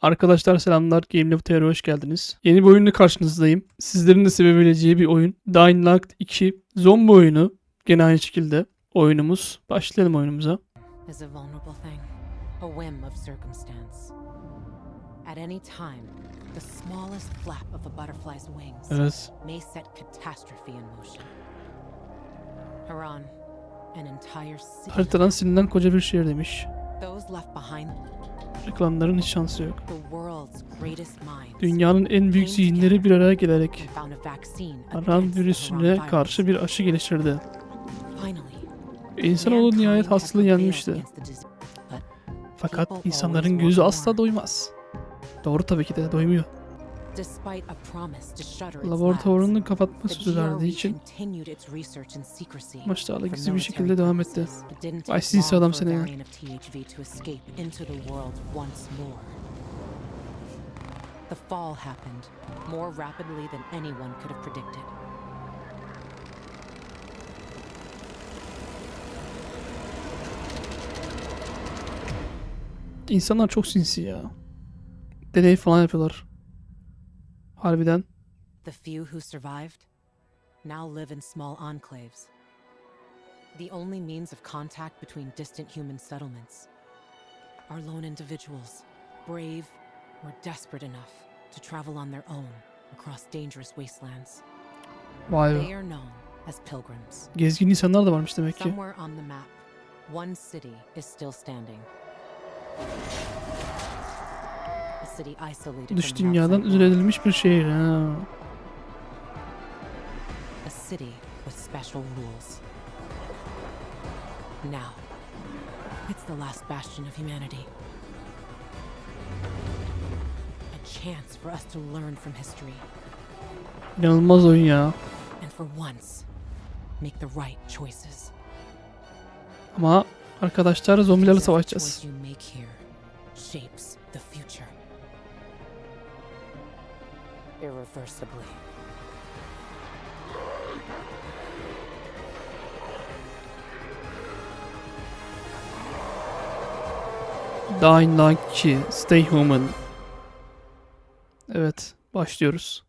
Arkadaşlar selamlar. Game Lab TR'ye hoş geldiniz. Yeni bir oyunla karşınızdayım. Sizlerin de sevebileceği bir oyun. Dying Light 2 zombi oyunu. Gene aynı şekilde oyunumuz. Başlayalım oyunumuza. Evet. Haritadan silinen koca bir şehir demiş. Those left behind, Reklamların hiç şansı yok. Dünyanın en büyük zihinleri bir araya gelerek the virüsüne karşı bir aşı geliştirdi. İnsanoğlu nihayet hastalığı yenmişti. Fakat insanların gözü asla doymaz. Doğru tabii ki de doymuyor. Laboratuvarını kapatma sözü verdiği için for gizli bir şekilde devam etti. Vay sinsi adam seni ya. The fall happened more rapidly than anyone could have predicted. İnsanlar çok sinsi ya. Deney falan yapıyorlar. Harbiden. The few who survived now live in small enclaves. The only means of contact between distant human settlements are lone individuals, brave or desperate enough to travel on their own across dangerous wastelands. Vay They are known as pilgrims. Gezgin insanlar da varmış demek ki. Somewhere on the map, one city is still standing. Dış dünyadan edilmiş bir şehir. Ha. A city with special rules. Now, it's the last bastion of humanity. A chance for us to learn from history İnanılmaz oyun ya. and for once, make the right choices. Ama arkadaşlar zombilerle savaşacağız. shapes the future. Irreversibly. Dying Light 2 Stay Human. Evet. Başlıyoruz.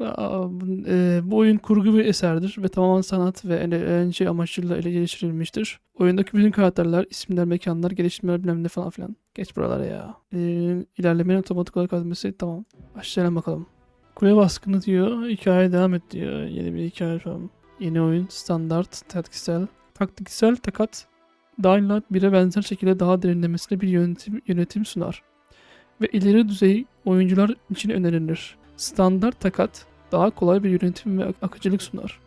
E, bu oyun kurgu bir eserdir ve tamamen sanat ve eğlence amaçlı ele geliştirilmiştir. Oyundaki bütün karakterler, isimler, mekanlar, geliştirmeler bilmem ne falan filan. Geç buralara ya. E, otomatik olarak admesi tamam. Başlayalım bakalım. Kule baskını diyor. Hikaye devam et diyor. Yeni bir hikaye falan. Yeni oyun. Standart. Taktiksel. Taktiksel takat. Dying Light 1'e benzer şekilde daha derinlemesine bir yönetim, yönetim sunar. Ve ileri düzey oyuncular için önerilir. Standart takat daha kolay bir yönetim ve ak- akıcılık sunar.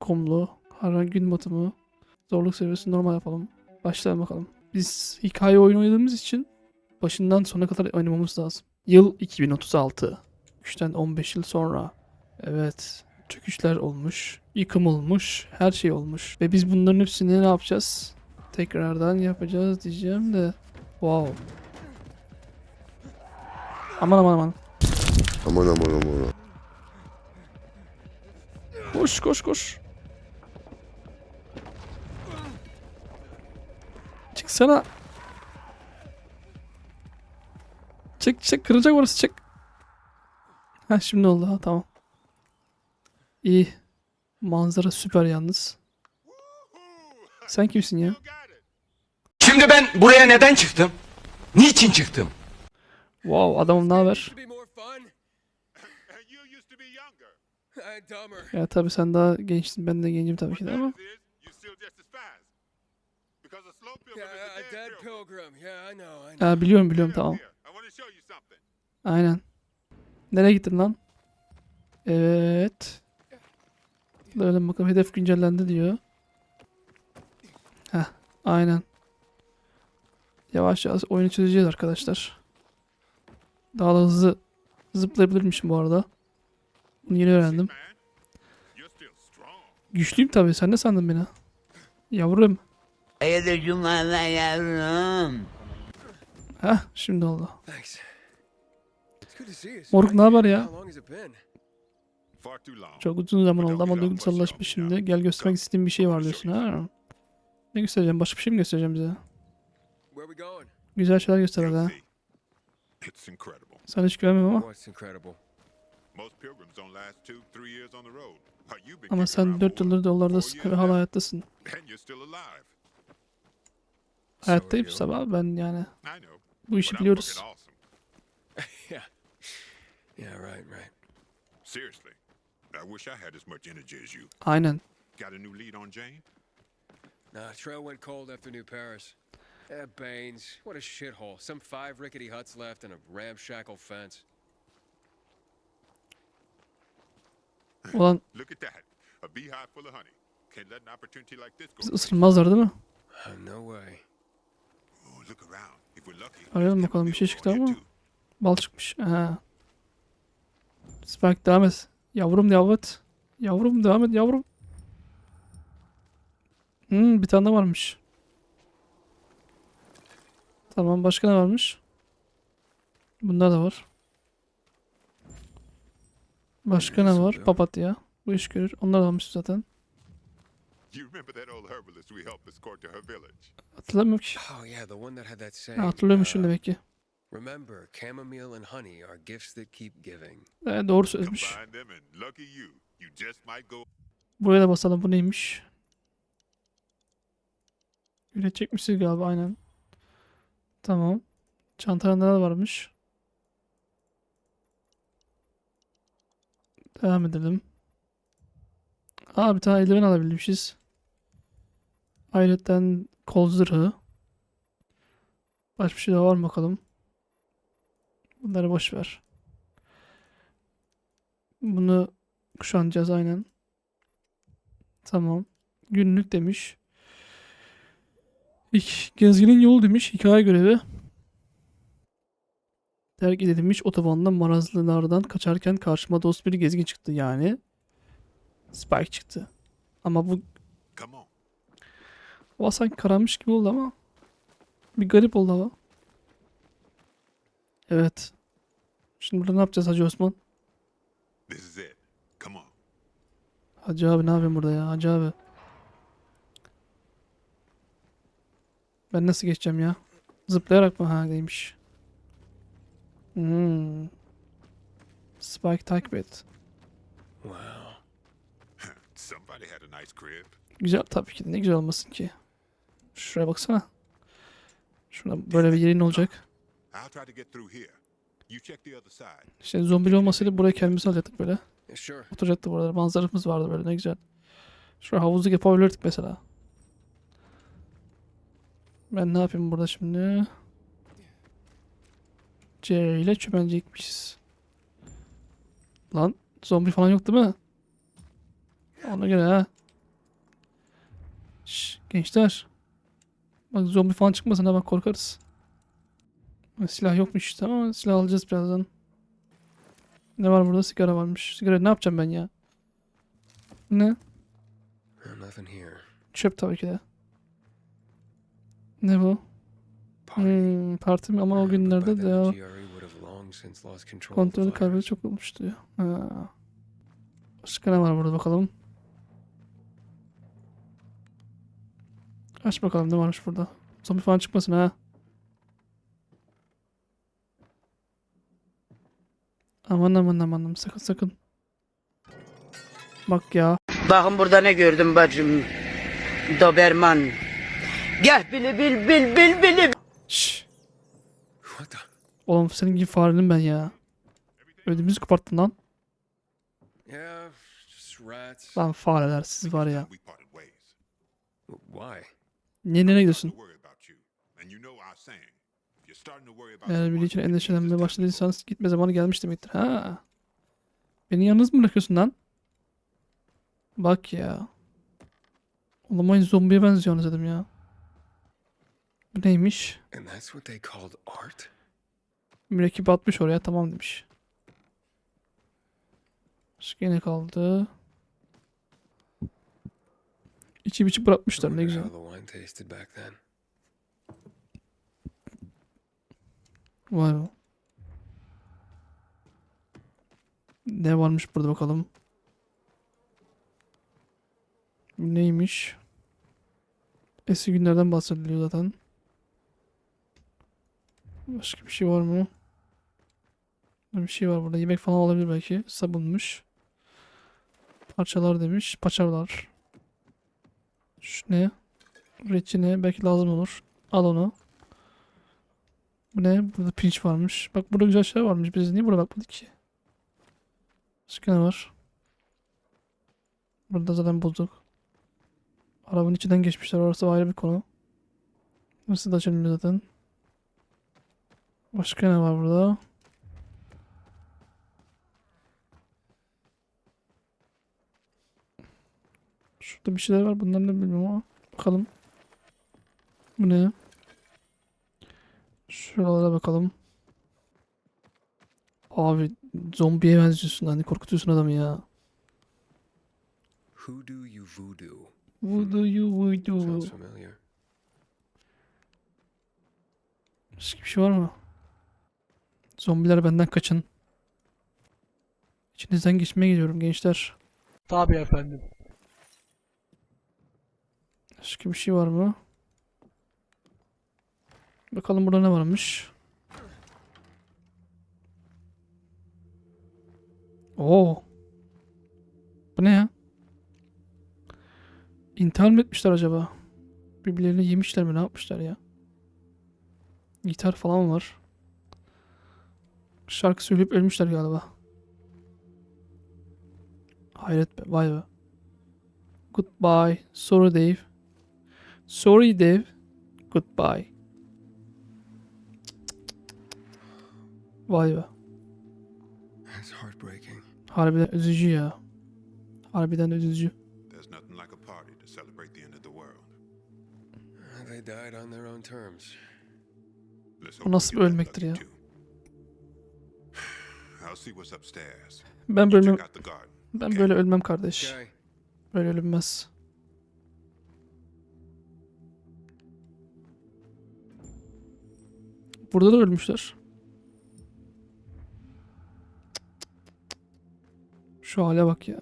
Komlu, hara gün batımı, zorluk seviyesi normal yapalım. Başlayalım bakalım. Biz hikaye oyunu oynadığımız için başından sona kadar oynamamız lazım. Yıl 2036. 3'ten 15 yıl sonra. Evet. Çöküşler olmuş, yıkım olmuş, her şey olmuş. Ve biz bunların hepsini ne yapacağız? Tekrardan yapacağız diyeceğim de. Wow. Aman aman. Aman aman aman. aman. Koş koş koş. Çıksana. Çık çık kıracak orası çık. Ha şimdi oldu ha tamam. İyi. Manzara süper yalnız. Sen kimsin ya? Şimdi ben buraya neden çıktım? Niçin çıktım? Wow adamım ne haber? Ya tabii sen daha gençsin ben de gencim tabii ki de ama. Matters is, you're still just as fast. Because a slow pilgrim Yeah, a is a dead dead pilgrim. pilgrim. Yeah, I know. I know. Ha biliyorum biliyorum tamam. Aynen. Nereye gittin lan? Evet. Böyle bakalım hedef güncellendi diyor. Heh, aynen. Yavaş yavaş oyunu çözeceğiz arkadaşlar. Daha da hızlı zıplayabilirmişim bu arada. Bunu yeni öğrendim. Güçlüyüm tabii. Sen ne sandın beni? Yavrum. Hayırdır cumalar yavrum? Heh, şimdi oldu. Thanks. Moruk, ne haber ya? Çok uzun zaman oldu ama duygusallaşmış şimdi. Gel göstermek istediğim bir şey var diyorsun ha. Ne göstereceğim? Başka bir şey mi göstereceğim bize? Güzel şeyler göster ha. Sana hiç güvenmiyorum ama. Ama sen around 4 for yıldır ve years hala hayattasın. Hayattayım sabah ben yani. Bu işi biliyoruz. yeah. Right, right. Seriously. I wish I had as much energy as you. Aynen. Got a new lead on Jane? Nah, trail went cold after New Paris. Eh, Baines, what a shithole. Some five rickety huts left and a ramshackle fence. Ulan Look at that. A beehive full of honey. Can't let an opportunity like this go. biz to waste. ısırmazlar değil mi? Oh, no way. Oh, look around. If we're lucky, Arayalım bakalım, bir şey çıktı ama. Bal çıkmış. Ha. Spike devam et. Yavrum devam et. Yavrum devam et yavrum. Hmm, bir tane de varmış. Tamam başka ne varmış? Bunda da var. Başka ne var? Papatya. Bu iş görür. Onlar da almış zaten. Oh, Hatırlamıyorum ki. yeah, the one that had that Ha, hatırlıyormuşum uh, demek ki. Remember, chamomile and honey are gifts that keep giving. Ee, doğru söylemiş. Combine them and lucky you. You just might go Buraya da basalım. Bu neymiş? Üretecekmişiz galiba aynen. Tamam. Çantada neler varmış? Devam edelim. Aa bir tane eldiven alabilmişiz. Ayrıca kol zırhı. Başka bir şey daha var mı bakalım. Bunları boş ver. Bunu kuşanacağız aynen. Tamam. Günlük demiş. İlk gezginin yolu demiş. Hikaye görevi. Terk edilmiş otobanda marazlılardan kaçarken karşıma dost bir gezgin çıktı yani. Spike çıktı. Ama bu hava sanki kararmış gibi oldu ama. Bir garip oldu hava. Evet. Şimdi burada ne yapacağız Hacı Osman? This is it. Come on. Hacı abi ne yapıyorsun burada ya Hacı abi? Ben nasıl geçeceğim ya? Zıplayarak mı? Ha neymiş. Hmm. Spike takip et. Wow. Somebody had a nice crib. Güzel tabii ki de ne güzel olmasın ki. Şuraya baksana. Şurada böyle bir yerin olacak. I'll try to get through here. İşte zombili olmasaydı buraya kendimizi alacaktık böyle. Oturacaktı burada. Manzaramız vardı böyle ne güzel. Şuraya havuzluk yapabilirdik mesela. Ben ne yapayım burada şimdi? C ile çömelecekmişiz. Lan zombi falan yok değil mi? Ona göre ha. Şş, gençler. Bak zombi falan çıkmasın ha bak korkarız. Silah yokmuş tamam silah alacağız birazdan. Ne var burada? Sigara varmış. Sigara ne yapacağım ben ya? Ne? Çöp tabii ki de. Ne bu? Hmm, parti mi? Ama o günlerde de o the kontrolü kaybı çok olmuş diyor. Ha. Başka ne var burada bakalım. Aç bakalım ne varmış burada. Zombi falan çıkmasın ha. Aman aman aman sakın sakın. Bak ya. Bakın burada ne gördüm bacım. Doberman. Gel bili bil bil bil bili. Şşş. Oğlum senin gibi farelim ben ya. Ödümüzü koparttın lan. Lan fareler siz var ya. Niye nereye gidiyorsun? worry about you. And you know our saying. If you're starting to worry about Eğer biri için endişelenmeye başladıysanız gitme zamanı gelmiş demektir. Ha. Beni yalnız mı bırakıyorsun lan? Bak ya. Olamayın zombiye benziyorsunuz dedim ya. Bu neymiş? And that's what they called art? Mürekkep atmış oraya tamam demiş. Başka ne kaldı? İçi biçi bırakmışlar ne güzel. Vay be. Ne varmış burada bakalım. Neymiş? Eski günlerden bahsediliyor zaten. Başka bir şey var mı? Bir şey var burada. Yemek falan olabilir belki. Sabunmuş. Parçalar demiş. Paçalar. Şu ne? Reçine belki lazım olur. Al onu. Bu ne? Burada pirinç varmış. Bak burada güzel şeyler varmış. Biz niye buraya bakmadık ki? Başka ne var? Burada zaten bulduk. Arabanın içinden geçmişler. Orası ayrı bir konu. Burası da açılmıyor zaten. Başka ne var burada? Şurada bir şeyler var. Bunlar ne bilmiyorum ama. Bakalım. Bu ne? Şuralara bakalım. Abi zombiye benziyorsun. Hani korkutuyorsun adamı ya. Who do you voodoo? Who do you voodoo? Sounds familiar. Başka bir şey var mı? Zombiler benden kaçın. İçinizden geçmeye gidiyorum gençler. Tabii efendim. Başka bir şey var mı? Bakalım burada ne varmış. Oo. Bu ne ya? İntihar mı etmişler acaba? Birbirlerini yemişler mi? Ne yapmışlar ya? Gitar falan var. Şarkı söyleyip ölmüşler galiba. Hayret be. Vay be. Goodbye. Sorry Dave. Sorry Dave. Goodbye. Vay be. That's heartbreaking. Harbiden üzücü ya. Harbiden üzücü. There's nothing like a party to celebrate the end of the world. They died on their own terms. Let's O hope nasıl bir ölmektir ya? lucky too. I'll see what's upstairs. Ben böyle check out the garden. ben böyle ölmem kardeş. Böyle ölünmez. Burada da ölmüşler. Şu hale bak ya.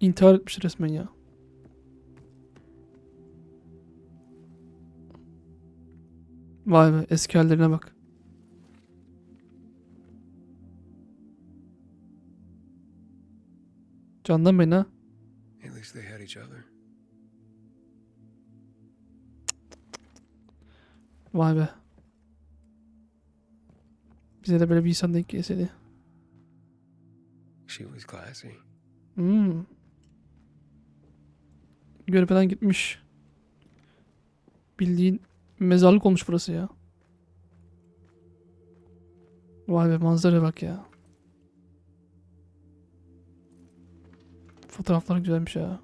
İntihar etmiş resmen ya. Vay be eski hallerine bak. Candan beni ha. At least they had each other. Vay be. Bize de böyle bir insan denk gelseydi. She was classy. Hmm. Görmeden gitmiş. Bildiğin mezarlık olmuş burası ya. Vay be manzara bak ya. Fotoğraflar güzelmiş ya.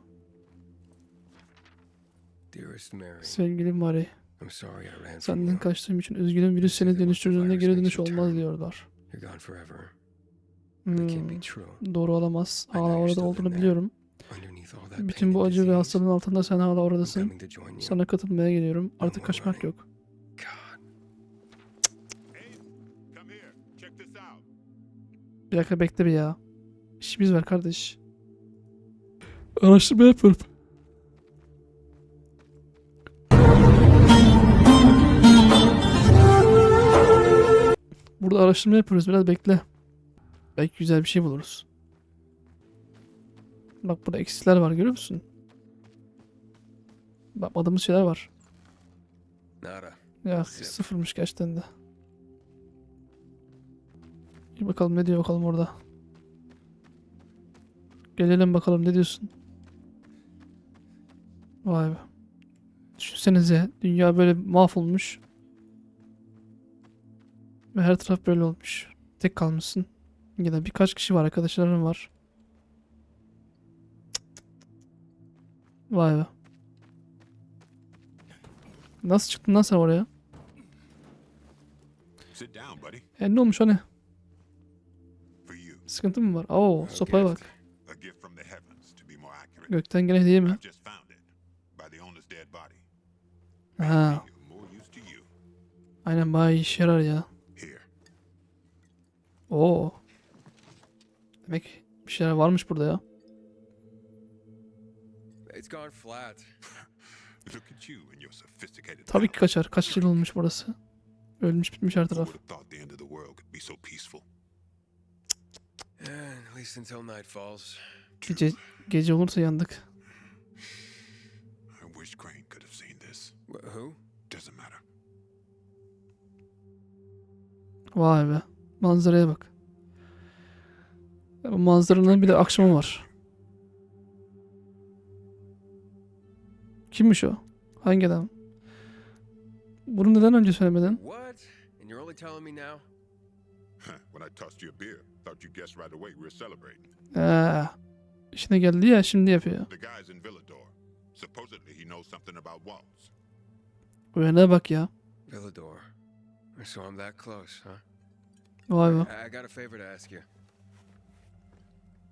Dearest Mary, Sevgili Mari. I'm sorry I ran from Senden kaçtığım için üzgünüm. Virüs seni dönüştürdüğünde geri dönüş olmaz diyorlar. You're gone forever. That can't Hmm. Doğru olamaz. Hala orada olduğunu biliyorum. Bütün bu acı ve hastalığın altında sen hala oradasın. Sana katılmaya geliyorum. Artık kaçmak yok. Bir dakika bekle bir ya. İşimiz var kardeş. Araştırma yapıyorum. Burada araştırma yapıyoruz. Biraz bekle. Belki güzel bir şey buluruz. Bak burada eksiler var görüyor musun? Bakmadığımız şeyler var. Nada. Ya Zip. sıfırmış gerçekten de. Bir bakalım ne diyor bakalım orada. Gelelim bakalım ne diyorsun? Vay be. Düşünsenize dünya böyle mahvolmuş. Ve her taraf böyle olmuş. Tek kalmışsın. Ya da birkaç kişi var arkadaşların var. Vay be. Nasıl çıktın lan sen oraya? E ne olmuş you, Sıkıntı mı var? Oo sopaya bak. Gökten gene hediye mi? Ha, aynen bayağı işe yarar ya. Oo. Demek bir şeyler varmış burada ya. It's gone flat. Look at you and your sophisticated Tabii ki kaçar. Kaç yıl olmuş burası? Ölmüş bitmiş her taraf. night falls. Gece, gece olursa yandık. I wish Crane could have seen this. Wh- who? Doesn't matter. Vay be. Manzaraya bak. Ya Bu manzaranın bir de akşamı var. Kimmiş o? Hangi adam? Bunu neden önce söylemedin? What? And you're only telling me now? when I tossed you a beer, thought you guessed right away we were celebrating. Ee, işine geldi ya şimdi yapıyor. The guy's in Villador. Supposedly he knows something about walls. Uyana bak ya. Villador. So I'm that close, huh? Vay be. I I got a favor to ask you.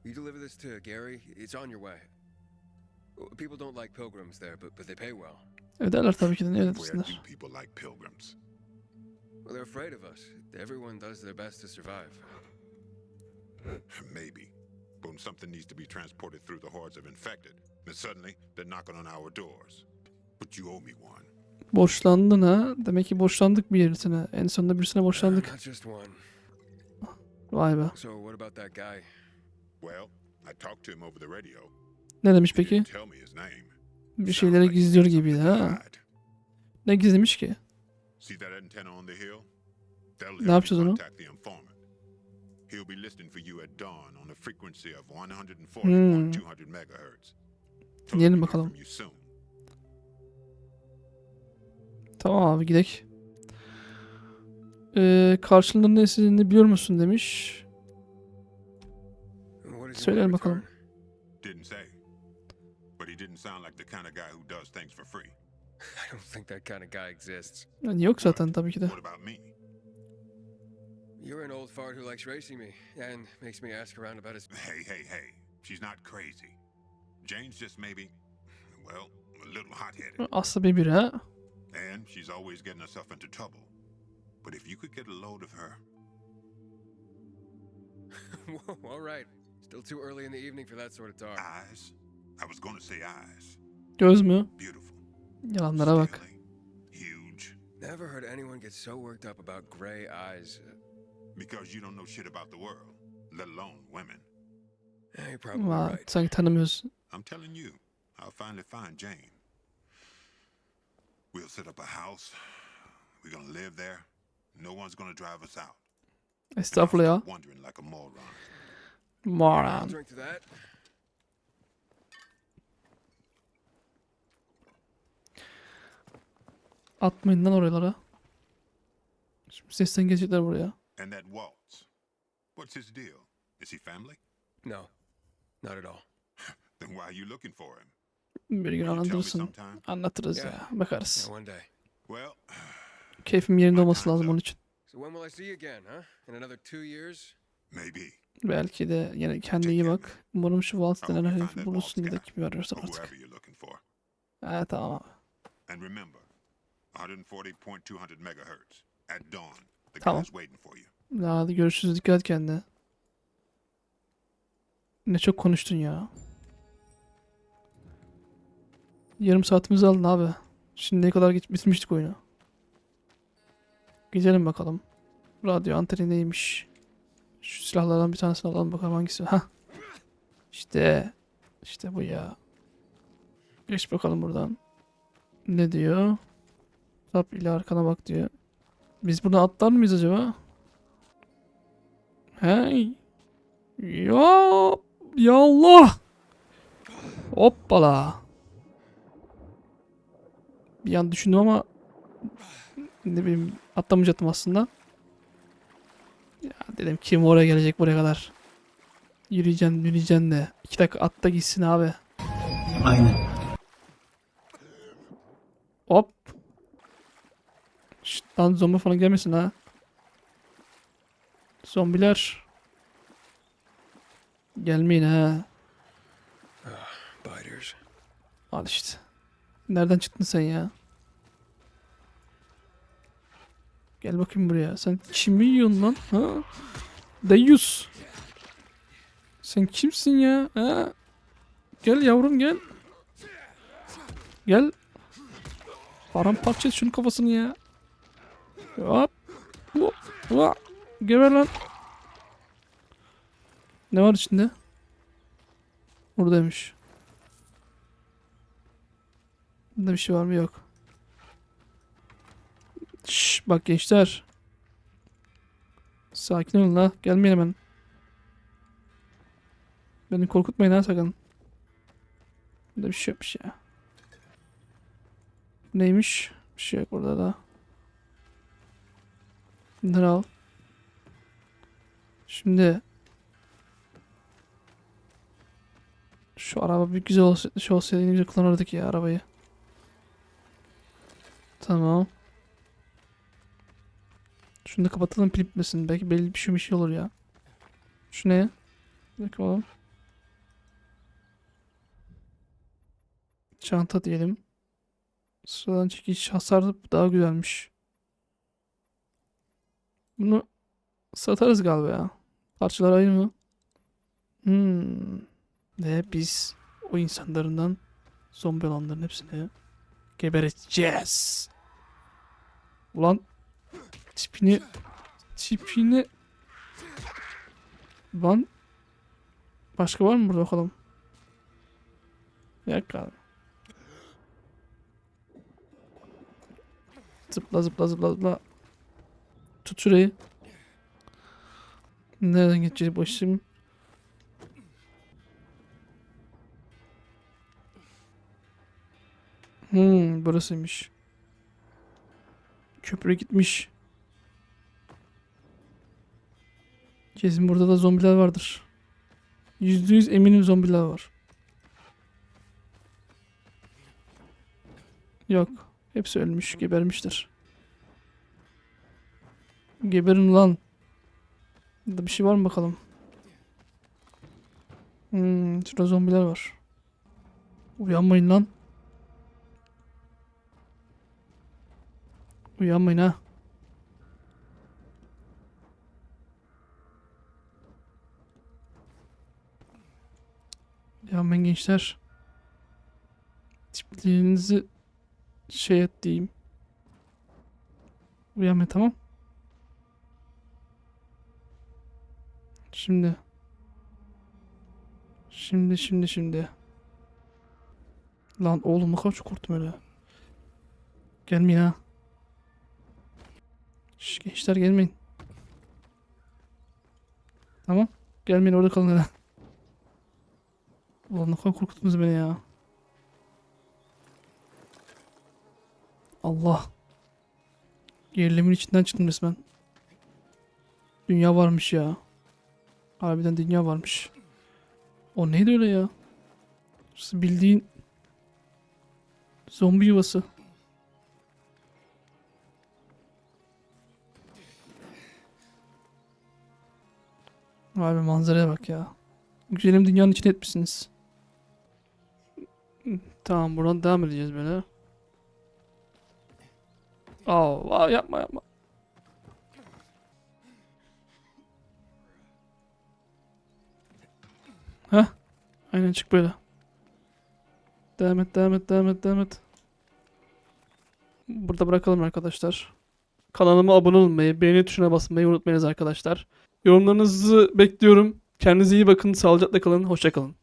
You deliver this to Gary. It's on your way. People don't like pilgrims there, but but they pay well. Öderler tabii ki de ne do people like pilgrims? Well, they're afraid of us. Everyone does their best to survive. Maybe. But when something needs to be transported through the hordes of infected, then suddenly they're knocking on our doors. But you owe me one. Borçlandın ha. Demek ki borçlandık bir yerisine. En sonunda birisine borçlandık. One. Vay be. So what about that guy? Ne demiş peki? didn't tell me his name. Bir şeyleri gizliyor gibiydi ha. Ne gizlemiş ki? Ne yapacağız onu? He'll be listening for you at dawn on a frequency of 140.200 Hmm. megahertz. Dinleyelim bakalım. Tamam abi gidek. Ee, karşılığında ne istediğini biliyor musun demiş. What is your Söyleyelim bakalım. Didn't say. But he didn't sound like the kind of guy who does things for free. I don't think that kind of guy exists. Yani yok zaten tabii ki de. What about me? You're an old fart who likes racing me and makes me ask around about his. Hey, hey, hey. She's not crazy. Jane's just maybe, well, a little hot headed. Aslı bir biri ha. And she's always getting herself into trouble. But if you could get a load of her, Whoa, all right. Still too early in the evening for that sort of talk. eyes, I was going to say eyes. Göz mü? Beautiful. Yalanlara bak. steely, Huge. Never heard anyone get so worked up about gray eyes. Because you don't know shit about the world, let alone women. Eh, you're probably Vay, right. sanki tanımıyorsun. I'm telling you, I'll finally find Jane. We'll set up a house. We're gonna live there. No one's gonna drive us out. And I'll Estağfurullah ya. Wondering like a moron. Moron. Atmayın lan oralara. Şimdi sesten gelecekler buraya. And that Waltz. What's his deal? Is he family? No, not at all. Then why are you looking for him? Bir gün anlatırsın. Anlatırız Ya. ya. Bakarız. Yeah, one day. Well, Keyfim yerinde olması lazım onun için. So when will I see you again, huh? In another two years? maybe. Belki de yine kendine iyi bak. Umarım şu Waltz I denen herifi bulursun ya da kimi arıyorsan Or artık. Ha tamam abi. And remember, 140.200 megahertz. At dawn, the Tamam. guy's waiting for you. Hadi görüşürüz. Dikkat et kendine. Ne çok konuştun ya. Yarım saatimizi aldın abi. Şimdiye kadar git bitirmiştik oyunu. Gidelim bakalım. Radyo anteni neymiş? Şu silahlardan bir tanesini alalım bakalım hangisi. Ha. İşte. İşte bu ya. Geç bakalım buradan. Ne diyor? Tap ile arkana bak diyor. Biz buradan atlar mıyız acaba? Hey. Ya. Ya Allah. Hoppala. Bir an düşündüm ama ne bileyim atlamayacaktım aslında. Ya dedim kim oraya gelecek buraya kadar. Yürüyeceksin yürüyeceksin de. İki dakika atla gitsin abi. Aynen. Hop. Şşt lan zombi falan gelmesin ha. Zombiler. Gelmeyin ha. Biters. Al işte. Nereden çıktın sen ya? Gel bakayım buraya. Sen kimi yiyorsun lan? Ha? Deyyus. Sen kimsin ya? Ha? Gel yavrum gel. Gel. Paramparça et şunun kafasını ya. Hop. Bu- Ua! Geber lan. Ne var içinde? Buradaymış. Bunda bir şey var mı? Yok. Bak gençler. Sakin olun la. Gelmeyin hemen. Beni korkutmayın ha sakın. Bunda bir şey yokmuş ya. Neymiş? Bir şey yok burada da. Bunları al. Şimdi şu araba bir güzel olsaydı, şey olsaydı güzel kullanırdık ya arabayı. Tamam. Şunu da kapatalım pil bitmesin. Belki belli bir şey bir şey olur ya. Şu ne? Bakalım. Çanta diyelim. Sıradan çekiş hasarı daha güzelmiş. Bunu satarız galiba ya. Parçalar aynı mı? Hmm. Ve biz o insanlarından zombi olanların hepsini geberteceğiz. Ulan tipini tipini Lan başka var mı burada bakalım? Bir dakika. Zıpla zıpla zıpla zıpla. Tut şurayı. Nereden geçeceğiz bu işim? Hmm, burasıymış. Köprü gitmiş. Kesin burada da zombiler vardır. Yüzde yüz eminim zombiler var. Yok. Hepsi ölmüş, gebermiştir. Geberin lan. Burada bir şey var mı bakalım? Hmm, şurada zombiler var. Uyanmayın lan. Uyanmayın ha. Uyanmayın gençler. Tiplerinizi şey et diyeyim. Uyanmayın tamam. Şimdi. Şimdi şimdi şimdi. Lan oğlum ne kadar çok korktum öyle. Gelmeyin ha. Şş, gençler gelmeyin. Tamam. Gelmeyin orada kalın hele. Ulan ne korkuttunuz beni ya. Allah. Gerilimin içinden çıktım resmen. Dünya varmış ya. Harbiden dünya varmış. O neydi öyle ya? Burası bildiğin zombi yuvası. Abi manzaraya bak ya. Güzelim dünyanın içine etmişsiniz. Tamam buradan devam edeceğiz böyle. Aa, yapma yapma. Heh. Aynen çık böyle. Devam et, devam et, devam et, devam et. Burada bırakalım arkadaşlar. Kanalıma abone olmayı, beğeni tuşuna basmayı unutmayınız arkadaşlar. Yorumlarınızı bekliyorum. Kendinize iyi bakın, sağlıcakla kalın, hoşça kalın.